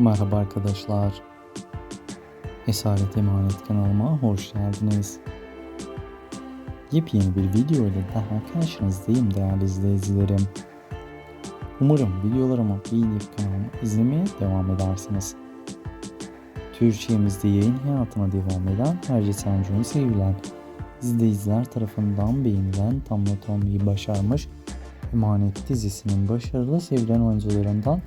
Merhaba arkadaşlar. Esaret Emanet kanalıma hoş geldiniz. Yepyeni bir video ile daha karşınızdayım değerli izleyicilerim. Umarım videolarımı beğenip kanalımı izlemeye devam edersiniz. Türkçemizde yayın hayatına devam eden Herce Sancu'nun sevilen, izleyiciler tarafından beğenilen tamlat olmayı başarmış Emanet dizisinin başarılı sevilen oyuncularından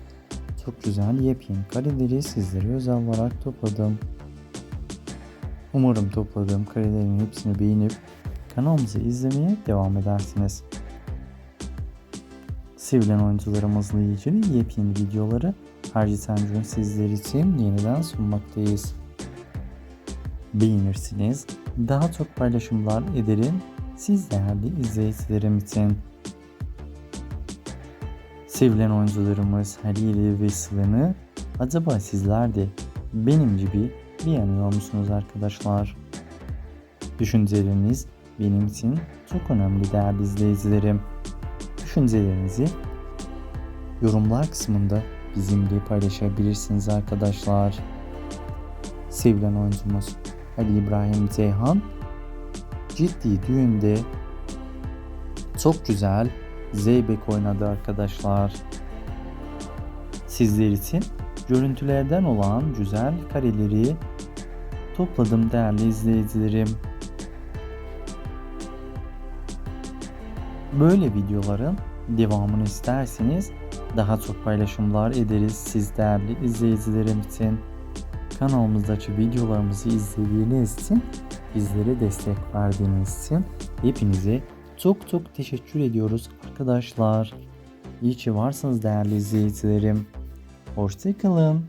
çok güzel yepyeni kareleri sizlere özel olarak topladım. Umarım topladığım karelerin hepsini beğenip kanalımızı izlemeye devam edersiniz. Sevilen oyuncularımızla ilgili yepyeni videoları Harcı Sencun sizler için yeniden sunmaktayız. Beğenirsiniz, daha çok paylaşımlar ederim siz değerli izleyicilerim için. Sevilen oyuncularımız Halil ve Sıla'nı acaba sizler de benim gibi beğeniyor musunuz arkadaşlar? Düşünceleriniz benim için çok önemli değerli izleyicilerim. Düşüncelerinizi yorumlar kısmında bizimle paylaşabilirsiniz arkadaşlar. Sevilen oyuncumuz Ali İbrahim Ceyhan ciddi düğünde çok güzel Zeybek oynadı arkadaşlar. Sizler için görüntülerden olan güzel kareleri topladım değerli izleyicilerim. Böyle videoların devamını isterseniz daha çok paylaşımlar ederiz siz değerli izleyicilerim için. Kanalımızdaki videolarımızı izlediğiniz için bizlere destek verdiğiniz için hepinize çok çok teşekkür ediyoruz arkadaşlar. İyi ki varsınız değerli izleyicilerim. Hoşçakalın.